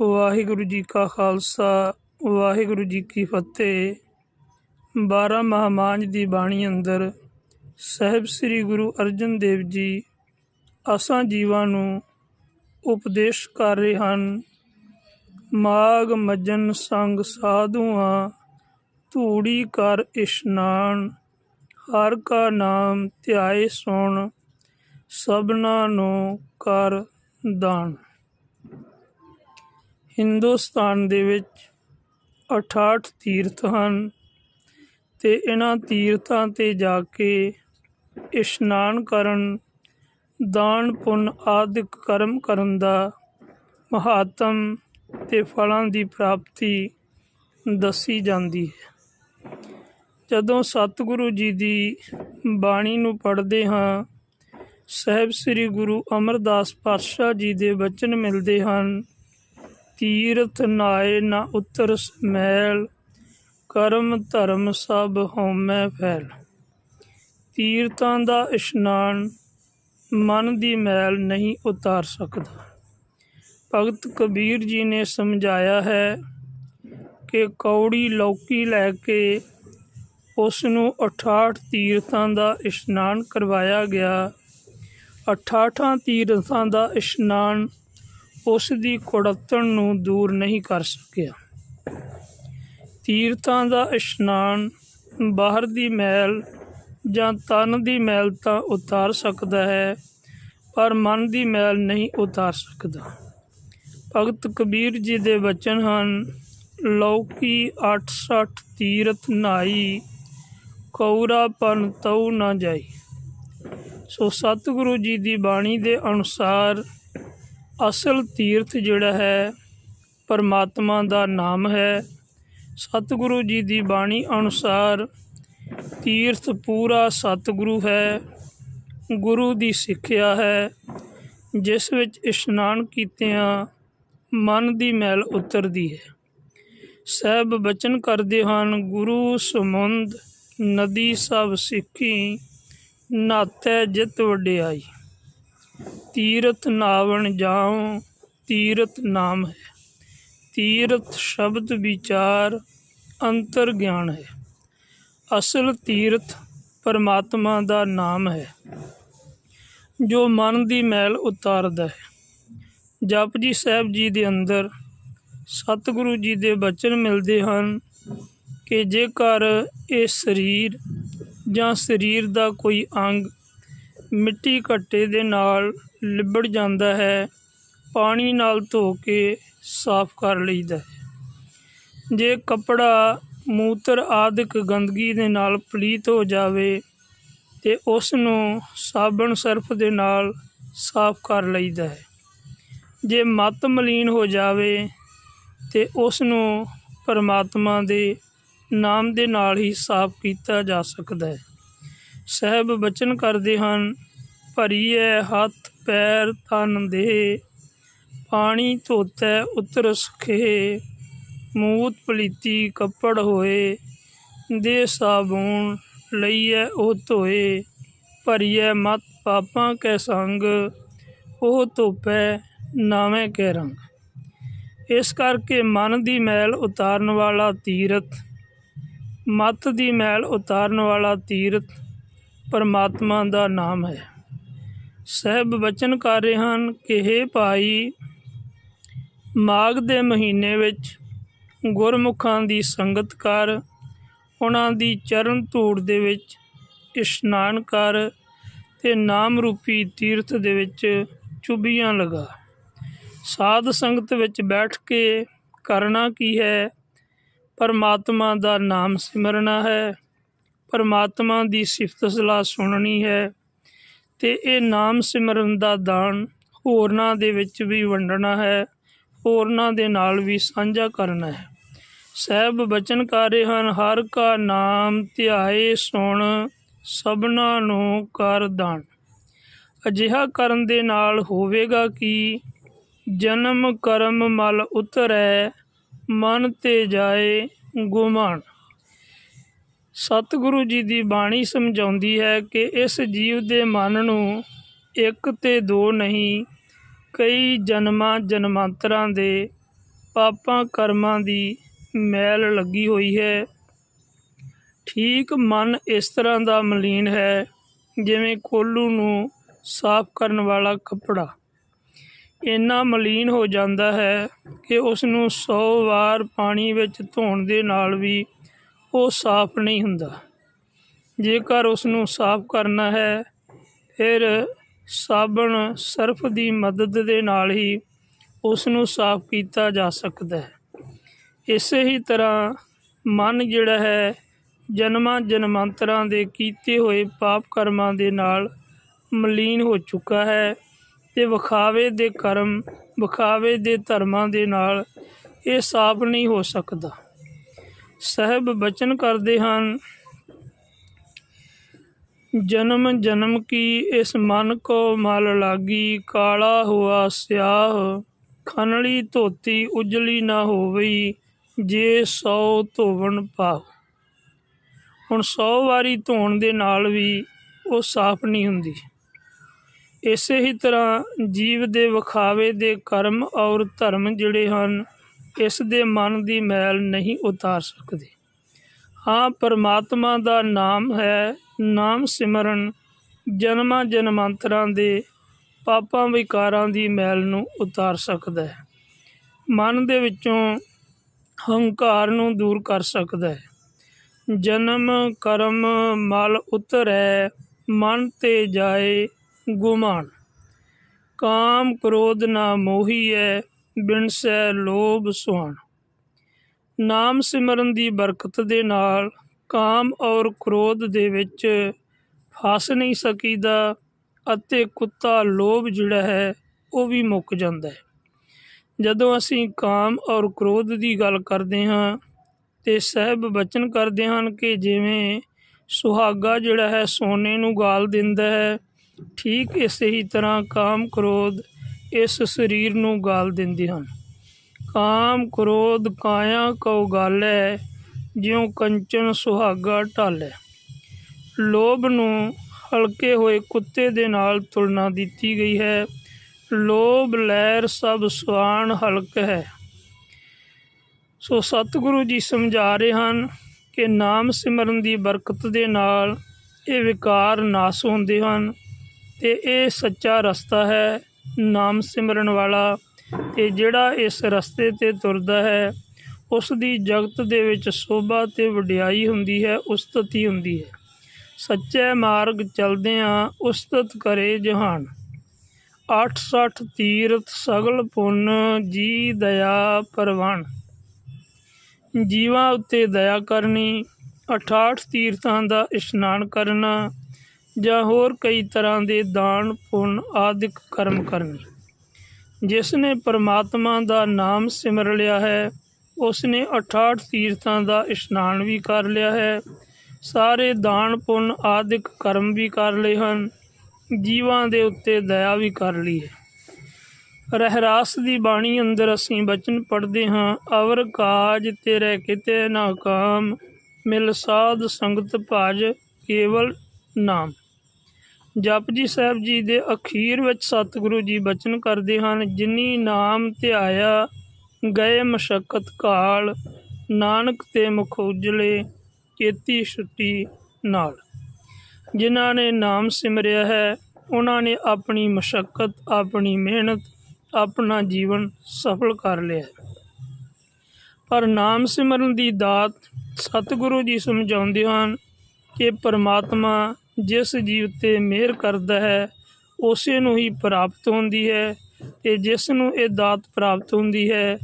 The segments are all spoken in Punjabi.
ਵਾਹਿਗੁਰੂ ਜੀ ਕਾ ਖਾਲਸਾ, ਵਾਹਿਗੁਰੂ ਜੀ ਕੀ ਫਤਿਹ। 12 ਮਹਾਮਾਂਜ ਦੀ ਬਾਣੀ ਅੰਦਰ ਸਹਿਬ ਸ੍ਰੀ ਗੁਰੂ ਅਰਜਨ ਦੇਵ ਜੀ ਅਸਾਂ ਜੀਵਾਂ ਨੂੰ ਉਪਦੇਸ਼ ਕਰ ਰਹੇ ਹਨ। ਮਾਗ ਮਜਨ ਸੰਗ ਸਾਧੂਆਂ, ਧੂੜੀ ਕਰ ਇਸ਼ਨਾਨ, ਹਰ ਕਾ ਨਾਮ ਧਿਆਏ ਸੁਣ, ਸਭਨਾ ਨੂੰ ਕਰ ਦਾਨ। ਹਿੰਦੁਸਤਾਨ ਦੇ ਵਿੱਚ 68 ਤੀਰਥ ਹਨ ਅਤੇ ਇਹਨਾਂ ਤੀਰਥਾਂ ਤੇ ਜਾ ਕੇ ਇਸ਼ਨਾਨ ਕਰਨ, ਦਾਨ ਪੁੰਨ ਆਦਿਕ ਕਰਮ ਕਰਨ ਦਾ ਮਹਾਤਮ ਅਤੇ ਫਲਾਂ ਦੀ ਪ੍ਰਾਪਤੀ ਦੱਸੀ ਜਾਂਦੀ ਹੈ। ਜਦੋਂ ਸਤਿਗੁਰੂ ਜੀ ਦੀ ਬਾਣੀ ਨੂੰ ਪੜ੍ਹਦੇ ਹਾਂ, ਸਹਿਬ ਸ੍ਰੀ ਗੁਰੂ ਅਮਰਦਾਸ ਪਾਤਸ਼ਾਹ ਜੀ ਦੇ ਵਚਨ ਮਿਲਦੇ ਹਨ ਤੀਰਥ ਨਾਏ ਨਾ ਉਤਰ ਸਮੈਲ, ਕਰਮ ਧਰਮ ਸਭ ਹੋਮੈ ਫੈਲ। ਤੀਰਥਾਂ ਦਾ ਇਸ਼ਨਾਨ ਮਨ ਦੀ ਮੈਲ ਨਹੀਂ ਉਤਾਰ ਸਕਦਾ। ਭਗਤ ਕਬੀਰ ਜੀ ਨੇ ਸਮਝਾਇਆ ਹੈ ਕਿ ਕੌੜੀ ਲੌਕੀ ਲੈ ਕੇ ਉਸ ਨੂੰ 68 ਤੀਰਥਾਂ ਦਾ ਇਸ਼ਨਾਨ ਕਰਵਾਇਆ ਗਿਆ। 68 ਤੀਰਥਾਂ ਦਾ ਇਸ਼ਨਾਨ ਉਸ ਦੀ ਕੁੜੱਤਣ ਨੂੰ ਦੂਰ ਨਹੀਂ ਕਰ ਸਕਿਆ। ਤੀਰਥਾਂ ਦਾ ਇਸ਼ਨਾਨ, ਬਾਹਰ ਦੀ ਮੈਲ ਜਾਂ ਤਨ ਦੀ ਮੈਲ ਤਾਂ ਉਤਾਰ ਸਕਦਾ ਹੈ, ਪਰ ਮਨ ਦੀ ਮੈਲ ਨਹੀਂ ਉਤਾਰ ਸਕਦਾ। ਭਗਤ ਕਬੀਰ ਜੀ ਦੇ ਬਚਨ ਹਨ, ਲੌਕੀ 68 ਤੀਰਥ ਨਾਈ ਕੌਰਾ ਪਨ ਤਉ ਨਾ ਜਾਈ। ਸੋ ਸਤਿਗੁਰੂ ਜੀ ਦੀ ਬਾਣੀ ਦੇ ਅਨੁਸਾਰ ਅਸਲ ਤੀਰਥ ਜਿਹੜਾ ਹੈ, ਪਰਮਾਤਮਾ ਦਾ ਨਾਮ ਹੈ। ਸਤਿਗੁਰੂ ਜੀ ਦੀ ਬਾਣੀ ਅਨੁਸਾਰ ਤੀਰਥ ਪੂਰਾ ਸਤਿਗੁਰੂ ਹੈ, ਗੁਰੂ ਦੀ ਸਿੱਖਿਆ ਹੈ। ਜਿਸ ਵਿੱਚ ਇਸ਼ਨਾਨ ਕੀਤਿਆਂ ਮਨ ਦੀ ਮੈਲ ਉਤਰਦੀ ਹੈ। ਸਹਿਬ ਬਚਨ ਕਰਦੇ ਹਨ, ਗੁਰੂ ਸਮੁੰਦ ਨਦੀ ਸਭ ਸਿੱਖੀ ਨਾਤੈ ਜਿਤ ਵਡਿਆਈ। ਤੀਰਥ ਨਾਵਣ ਜਾਉ, ਤੀਰਥ ਨਾਮ ਹੈ। ਤੀਰਥ ਸ਼ਬਦ ਵਿਚਾਰ ਅੰਤਰ ਗਿਆਨ ਹੈ। ਅਸਲ ਤੀਰਥ ਪਰਮਾਤਮਾ ਦਾ ਨਾਮ ਹੈ, ਜੋ ਮਨ ਦੀ ਮੈਲ ਉਤਾਰਦਾ ਹੈ। ਜਪਜੀ ਸਾਹਿਬ ਜੀ ਦੇ ਅੰਦਰ ਸਤਿਗੁਰੂ ਜੀ ਦੇ ਬਚਨ ਮਿਲਦੇ ਹਨ ਕਿ ਜੇਕਰ ਇਹ ਸਰੀਰ ਜਾਂ ਸਰੀਰ ਦਾ ਕੋਈ ਅੰਗ ਮਿੱਟੀ ਘੱਟੇ ਦੇ ਨਾਲ ਲਿਬੜ ਜਾਂਦਾ ਹੈ, ਪਾਣੀ ਨਾਲ ਧੋ ਕੇ ਸਾਫ਼ ਕਰ ਲਈਦਾ ਹੈ। ਜੇ ਕੱਪੜਾ ਮੂਤਰ ਆਦਿਕ ਗੰਦਗੀ ਦੇ ਨਾਲ ਪਲੀਤ ਹੋ ਜਾਵੇ ਤੇ ਉਸ ਨੂੰ ਸਾਬਣ ਸਰਫ ਦੇ ਨਾਲ ਸਾਫ਼ ਕਰ ਲਈਦਾ ਹੈ। ਜੇ ਮਤ ਮਲੀਨ ਹੋ ਜਾਵੇ ਤੇ ਉਸ ਨੂੰ ਪਰਮਾਤਮਾ ਦੇ ਨਾਮ ਦੇ ਨਾਲ ਹੀ ਸਾਫ਼ ਕੀਤਾ ਜਾ ਸਕਦਾ ਹੈ। ਸਹਿਬ ਬਚਨ ਕਰਦੇ ਹਨ ਭਰੀਏ ਹੱਥ ਪੈਰ ਤਨ ਦੇ, ਪਾਣੀ ਧੋਤੈ ਉਤਰ ਸਖੇ, ਮੂਤ ਪਲੀਤੀ ਕੱਪੜ ਹੋਏ, ਦੇ ਸਾਬੂਨ ਲਈਐ ਉਹ ਧੋਏ, ਭਰੀਐ ਮਤ ਪਾਪਾਂ ਕੈ ਸੰਗ, ਉਹ ਧੋਪੈ ਨਾਵੇਂ ਕੈ ਰੰਗ। ਇਸ ਕਰਕੇ ਮਨ ਦੀ ਮੈਲ ਉਤਾਰਨ ਵਾਲਾ ਤੀਰਥ, ਮਤ ਦੀ ਮੈਲ ਉਤਾਰਨ ਵਾਲਾ ਤੀਰਥ ਪਰਮਾਤਮਾ ਦਾ ਨਾਮ ਹੈ। ਸਹਿਬ ਬਚਨ ਕਰ ਰਹੇ ਹਨ ਕਿ हे ਭਾਈ, ਮਾਘ ਦੇ ਮਹੀਨੇ ਵਿੱਚ ਗੁਰਮੁਖਾਂ ਦੀ ਸੰਗਤ ਕਰ, ਉਹਨਾਂ ਦੀ ਚਰਨ ਧੂੜ ਦੇ ਵਿੱਚ ਇਸ਼ਨਾਨ ਕਰ ਤੇ ਨਾਮ ਰੂਪੀ ਤੀਰਥ ਦੇ ਵਿੱਚ ਚੁਬੀਆਂ ਲਗਾ। ਸਾਧ ਸੰਗਤ ਵਿੱਚ ਬੈਠ ਕੇ ਕਰਨਾ ਕੀ ਹੈ? ਪਰਮਾਤਮਾ ਦਾ ਨਾਮ ਸਿਮਰਨਾ ਹੈ। ਪਰਮਾਤਮਾ ਦੀ ਸਿਫਤ ਸਲਾਹ ਸੁਣਨੀ ਹੈ ਤੇ ਇਹ ਨਾਮ ਸਿਮਰਨ ਦਾ ਦਾਨ ਹੋਰਨਾਂ ਦੇ ਵਿੱਚ ਵੀ ਵੰਡਣਾ ਹੈ, ਹੋਰਨਾਂ ਦੇ ਨਾਲ ਵੀ ਸਾਂਝਾ ਕਰਨਾ ਹੈ। ਸਹਿਬ ਬਚਨ ਕਰ ਰਹੇ ਹਨ, ਹਰ ਕਾ ਨਾਮ ਧਿਆਏ ਸੁਣ, ਸਭਨਾ ਨੂੰ ਕਰ ਦਾਨ। ਅਜਿਹਾ ਕਰਨ ਦੇ ਨਾਲ ਹੋਵੇਗਾ ਕਿ? ਜਨਮ ਕਰਮ ਮਲ ਉਤਰੈ, ਮਨ ਤੇ ਜਾਏ ਗੁਮਾਨ। ਸਤਿਗੁਰੂ ਜੀ ਦੀ ਬਾਣੀ ਸਮਝਾਉਂਦੀ ਹੈ ਕਿ ਇਸ ਜੀਵ ਦੇ ਮਨ ਨੂੰ ਇੱਕ ਤੇ ਦੋ ਨਹੀਂ, ਕਈ ਜਨਮਾਂ ਜਨਮਾਂਤਰਾਂ ਦੇ ਪਾਪਾਂ ਕਰਮਾਂ ਦੀ ਮੈਲ ਲੱਗੀ ਹੋਈ ਹੈ। ਠੀਕ ਮਨ ਇਸ ਤਰ੍ਹਾਂ ਦਾ ਮਲੀਨ ਹੈ ਜਿਵੇਂ ਕੋਲੂ ਨੂੰ ਸਾਫ਼ ਕਰਨ ਵਾਲਾ ਕੱਪੜਾ। ਇੰਨਾ ਮਲੀਨ ਹੋ ਜਾਂਦਾ ਹੈ ਕਿ ਉਸ ਨੂੰ 100 ਵਾਰ ਪਾਣੀ ਵਿੱਚ ਧੋਣ ਦੇ ਨਾਲ ਵੀ ਉਹ ਸਾਫ਼ ਨਹੀਂ ਹੁੰਦਾ। ਜੇਕਰ ਉਸ ਨੂੰ ਸਾਫ਼ ਕਰਨਾ ਹੈ, ਫਿਰ ਸਾਬਣ ਸਰਫ ਦੀ ਮਦਦ ਦੇ ਨਾਲ ਹੀ ਉਸ ਨੂੰ ਸਾਫ਼ ਕੀਤਾ ਜਾ ਸਕਦਾ ਹੈ। ਇਸੇ ਹੀ ਤਰ੍ਹਾਂ ਮਨ ਜਿਹੜਾ ਹੈ, ਜਨਮਾਂ ਜਨਮਾਂਤਰਾਂ ਦੇ ਕੀਤੇ ਹੋਏ ਪਾਪ ਕਰਮਾਂ ਦੇ ਨਾਲ ਮਲੀਨ ਹੋ ਚੁੱਕਾ ਹੈ ਤੇ ਵਿਖਾਵੇ ਦੇ ਕਰਮ, ਵਿਖਾਵੇ ਦੇ ਧਰਮਾਂ ਦੇ ਨਾਲ ਇਹ ਸਾਫ਼ ਨਹੀਂ ਹੋ ਸਕਦਾ। ਸਹਿਬ ਬਚਨ ਕਰਦੇ ਹਨ। ਜਨਮ ਜਨਮ ਕੀ ਇਸ ਮਨ ਕੋ ਮਲ ਲਾਗੀ, ਕਾਲਾ ਹੁਆ ਸਿਆਹ। ਖਨਲੀ ਧੋਤੀ ਉਜਲੀ ਨਾ ਹੋਵਈ, ਜੇ ਸੌ ਧੋਵਣ ਪਾਉ ਹੁਣ 100 ਵਾਰੀ ਧੋਣ ਦੇ ਨਾਲ ਵੀ ਉਹ ਸਾਫ਼ ਨਹੀਂ ਹੁੰਦੀ। ਇਸੇ ਹੀ ਤਰ੍ਹਾਂ ਜੀਵ ਦੇ ਵਿਖਾਵੇ ਦੇ ਕਰਮ ਔਰ ਧਰਮ ਜਿਹੜੇ ਹਨ ਇਸ ਦੇ ਮਨ ਦੀ ਮੈਲ ਨਹੀਂ ਉਤਾਰ ਸਕਦੇ। ਹਾਂ, ਪਰਮਾਤਮਾ ਦਾ ਨਾਮ ਹੈ ਨਾਮ ਸਿਮਰਨ, ਜਨਮਾਂ ਜਨਮਾਂਤਰਾਂ ਦੇ ਪਾਪਾਂ ਵਿਕਾਰਾਂ ਦੀ ਮੈਲ ਨੂੰ ਉਤਾਰ ਸਕਦਾ ਹੈ। ਮਨ ਦੇ ਵਿੱਚੋਂ ਹੰਕਾਰ ਨੂੰ ਦੂਰ ਕਰ ਸਕਦਾ ਹੈ। ਜਨਮ, ਕਰਮ, ਮਲ ਉਤਰੈ, ਮਨ ਤੇ ਜਾਏ ਗੁਮਾਨ। ਕਾਮ ਕ੍ਰੋਧ ਨਾ ਮੋਹੀਐ ਬਿਨਸੈ ਲੋਭ ਸੁਹਾਣ। ਨਾਮ ਸਿਮਰਨ ਦੀ ਬਰਕਤ ਦੇ ਨਾਲ ਕਾਮ ਔਰ ਕ੍ਰੋਧ ਦੇ ਵਿੱਚ ਫਸ ਨਹੀਂ ਸਕੀਦਾ ਅਤੇ ਕੁੱਤਾ ਲੋਭ ਜਿਹੜਾ ਹੈ, ਉਹ ਵੀ ਮੁੱਕ ਜਾਂਦਾ ਹੈ। ਜਦੋਂ ਅਸੀਂ ਕਾਮ ਔਰ ਕ੍ਰੋਧ ਦੀ ਗੱਲ ਕਰਦੇ ਹਾਂ ਤੇ ਸਹਿਬ ਬਚਨ ਕਰਦੇ ਹਨ ਕਿ ਜਿਵੇਂ ਸੁਹਾਗਾ ਜਿਹੜਾ ਹੈ ਸੋਨੇ ਨੂੰ ਗਾਲ ਦਿੰਦਾ ਹੈ, ਠੀਕ ਇਸੇ ਹੀ ਤਰ੍ਹਾਂ ਕਾਮ ਕ੍ਰੋਧ ਇਸ ਸਰੀਰ ਨੂੰ ਗਾਲ ਦਿੰਦੇ ਹਨ। ਕਾਮ, ਕ੍ਰੋਧ, ਕਾਇਆ ਕਉ ਗਾਲੈ ਜਿਉ ਕੰਚਨ, ਸੁਹਾਗਾ, ਢਾਲੈ। ਲੋਭ ਨੂੰ ਹਲਕੇ ਹੋਏ ਕੁੱਤੇ ਦੇ ਨਾਲ ਤੁਲਨਾ ਦਿੱਤੀ ਗਈ ਹੈ। ਲੋਭ, ਲਹਿਰ ਸਭ ਸੁਆਣ ਹਲਕ ਹੈ। ਸੋ ਸਤਿਗੁਰੂ ਜੀ ਸਮਝਾ ਰਹੇ ਹਨ ਕਿ ਨਾਮ ਸਿਮਰਨ ਦੀ ਬਰਕਤ ਦੇ ਨਾਲ ਇਹ ਵਿਕਾਰ ਨਾਸ ਹੁੰਦੇ ਹਨ ਤੇ ਇਹ ਸੱਚਾ ਰਸਤਾ ਹੈ। ਨਾਮ ਸਿਮਰਨ ਵਾਲਾ ਤੇ ਜਿਹੜਾ ਇਸ ਰਸਤੇ ਤੇ ਤੁਰਦਾ ਹੈ, ਉਸ ਦੀ ਜਗਤ ਦੇ ਵਿੱਚ ਸੋਭਾ ਤੇ ਵਡਿਆਈ ਹੁੰਦੀ ਹੈ, ਉਸਤਤੀ ਹੁੰਦੀ ਹੈ। ਸੱਚੇ ਮਾਰਗ ਚਲਦਿਆਂ ਉਸਤਤ ਕਰੇ ਜਹਾਨ। 68 ਤੀਰਥ ਸਗਲ ਪੁੰਨ ਜੀ ਦਇਆ ਪਰਵਾਨ। ਜੀਵਾਂ ਉੱਤੇ ਦਇਆ ਕਰਨੀ 68 ਤੀਰਥਾਂ ਦਾ ਇਸ਼ਨਾਨ ਕਰਨਾ ਜਾਂ ਹੋਰ ਕਈ ਤਰ੍ਹਾਂ ਦੇ ਦਾਨ, ਪੁੰਨ ਆਦਿਕ ਕਰਮ ਕਰਨੇ। ਜਿਸ ਨੇ ਪਰਮਾਤਮਾ ਦਾ ਨਾਮ ਸਿਮਰ ਲਿਆ ਹੈ, ਉਸ ਨੇ 68 ਤੀਰਥਾਂ ਦਾ ਇਸ਼ਨਾਨ ਵੀ ਕਰ ਲਿਆ ਹੈ, ਸਾਰੇ ਦਾਨ, ਪੁੰਨ ਆਦਿਕ ਕਰਮ ਵੀ ਕਰ ਲਏ ਹਨ, ਜੀਵਾਂ ਦੇ ਉੱਤੇ ਦਇਆ ਵੀ ਕਰ ਲਈ ਹੈ। ਰਹਿਰਾਸ ਦੀ ਬਾਣੀ ਅੰਦਰ ਅਸੀਂ ਬਚਨ ਪੜ੍ਹਦੇ ਹਾਂ, ਅਵਰ ਕਾਜ ਤੇਰੇ ਕਿਤੇ ਨਾ ਕਾਮ, ਮਿਲ ਸਾਧ ਸੰਗਤ ਭਜ ਕੇਵਲ ਨਾਮ। ਜਪਜੀ ਸਾਹਿਬ ਜੀ ਦੇ ਅਖੀਰ ਵਿੱਚ ਸਤਿਗੁਰੂ ਜੀ ਬਚਨ ਕਰਦੇ ਹਨ, ਜਿਨੀ ਨਾਮ ਧਿਆਇਆ ਗਏ ਮਸ਼ਕਤ ਕਾਲ, ਨਾਨਕ ਤੇ ਮੁਖ ਉਜਲੇ ਕੀਤੀ ਛੁੱਟੀ ਨਾਲ। ਜਿਨ੍ਹਾਂ ਨੇ ਨਾਮ ਸਿਮਰਿਆ ਹੈ, ਉਹਨਾਂ ਨੇ ਆਪਣੀ ਮਸ਼ਕਤ, ਆਪਣੀ ਮਿਹਨਤ, ਆਪਣਾ ਜੀਵਨ ਸਫਲ ਕਰ ਲਿਆ ਪਰ ਨਾਮ ਸਿਮਰਨ ਦੀ ਦਾਤ ਸਤਿਗੁਰੂ ਜੀ ਸਮਝਾਉਂਦੇ ਹਨ ਕਿ ਪਰਮਾਤਮਾ ਜਿਸ ਜੀਵ ਤੇ ਮਿਹਰ ਕਰਦਾ ਹੈ, ਉਸੇ ਨੂੰ ਹੀ ਪ੍ਰਾਪਤ ਹੁੰਦੀ ਹੈ ਤੇ ਜਿਸ ਨੂੰ ਇਹ ਦਾਤ ਪ੍ਰਾਪਤ ਹੁੰਦੀ ਹੈ,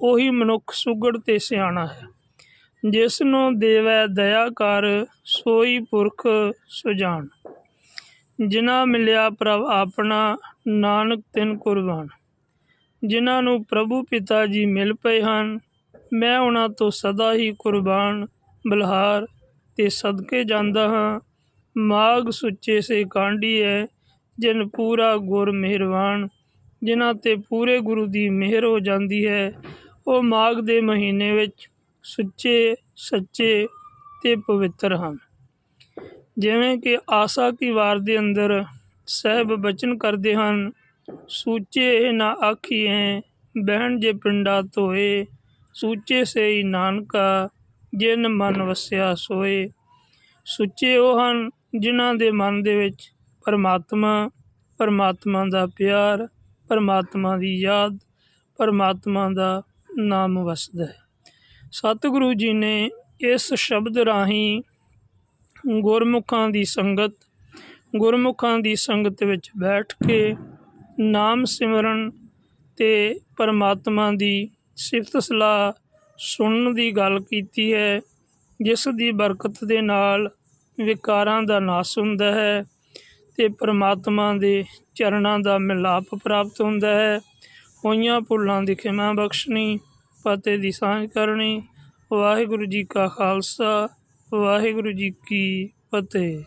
ਉਹੀ ਮਨੁੱਖ ਸੁਗੜ ਤੇ ਸਿਆਣਾ ਹੈ। ਜਿਸ ਨੂੰ ਦੇਵੈ ਦਇਆ ਕਰ, ਸੋਈ ਪੁਰਖ ਸੁਜਾਨ। ਜਿਨ੍ਹਾਂ ਮਿਲਿਆ ਪ੍ਰਭ ਆਪਣਾ, ਨਾਨਕ ਤਿਨ ਕੁਰਬਾਨ। ਜਿਨ੍ਹਾਂ ਨੂੰ ਪ੍ਰਭੂ ਪਿਤਾ ਜੀ ਮਿਲ ਪਏ ਹਨ, ਮੈਂ ਉਹਨਾਂ ਤੋਂ ਸਦਾ ਹੀ ਕੁਰਬਾਨ, ਬਲਹਾਰ ਤੇ ਸਦਕੇ ਜਾਂਦਾ ਹਾਂ। ਮਾਗ ਸੁੱਚੇ ਸੇ ਕਾਂਢੀ ਹੈ ਜਿਨ ਪੂਰਾ ਗੁਰ ਮਿਹਰਵਾਨ ਜਿਨ੍ਹਾਂ ਤੇ ਪੂਰੇ ਗੁਰੂ ਦੀ ਮਿਹਰ ਹੋ ਜਾਂਦੀ ਹੈ, ਉਹ ਮਾਗ ਦੇ ਮਹੀਨੇ ਵਿੱਚ ਸੁੱਚੇ, ਸੱਚੇ ਤੇ ਪਵਿੱਤਰ ਹਨ। ਜਿਵੇਂ ਕਿ ਆਸਾ ਕੀ ਵਾਰ ਦੇ ਅੰਦਰ ਸਹਿਬ ਬਚਨ ਕਰਦੇ ਹਨ, ਸੂਚੇ ਨਾ ਆਖੀਏ ਬਹਿਣ ਜੇ ਪਿੰਡਾ ਧੋਏ, ਸੂਚੇ ਸੇਈ ਨਾਨਕਾ, ਜਿਨ ਮਨ ਵਸਿਆ ਸੋਏ। ਸੁੱਚੇ ਉਹ ਹਨ ਜਿਨ੍ਹਾਂ ਦੇ ਮਨ ਦੇ ਵਿੱਚ ਪਰਮਾਤਮਾ ਪਰਮਾਤਮਾ ਦਾ ਪਿਆਰ, ਪਰਮਾਤਮਾ ਦੀ ਯਾਦ, ਪਰਮਾਤਮਾ ਦਾ ਨਾਮ ਵਸਦਾ ਹੈ। ਸਤਿਗੁਰੂ ਜੀ ਨੇ ਇਸ ਸ਼ਬਦ ਰਾਹੀਂ ਗੁਰਮੁਖਾਂ ਦੀ ਸੰਗਤ, ਗੁਰਮੁਖਾਂ ਦੀ ਸੰਗਤ ਵਿੱਚ ਬੈਠ ਕੇ ਨਾਮ ਸਿਮਰਨ ਤੇ ਪਰਮਾਤਮਾ ਦੀ ਸਿਫਤ ਸਲਾਹ ਸੁਣਨ ਦੀ ਗੱਲ ਕੀਤੀ ਹੈ, ਜਿਸ ਦੀ ਬਰਕਤ ਦੇ ਨਾਲ ਵਿਕਾਰਾਂ ਦਾ ਨਾਸ ਹੁੰਦਾ ਹੈ ਤੇ ਪਰਮਾਤਮਾ ਦੇ ਚਰਨਾਂ ਦਾ ਮਿਲਾਪ ਪ੍ਰਾਪਤ ਹੁੰਦਾ ਹੈ। ਹੋਈਆਂ ਭੁੱਲਾਂ ਦੀ ਖਿਮਾ ਬਖਸ਼ਣੀ, ਪਤੇ ਦੀ ਸਾਂਝ ਕਰਨੀ। ਵਾਹਿਗੁਰੂ ਜੀ ਕਾ ਖਾਲਸਾ, ਵਾਹਿਗੁਰੂ ਜੀ ਕੀ ਫਤਿਹ।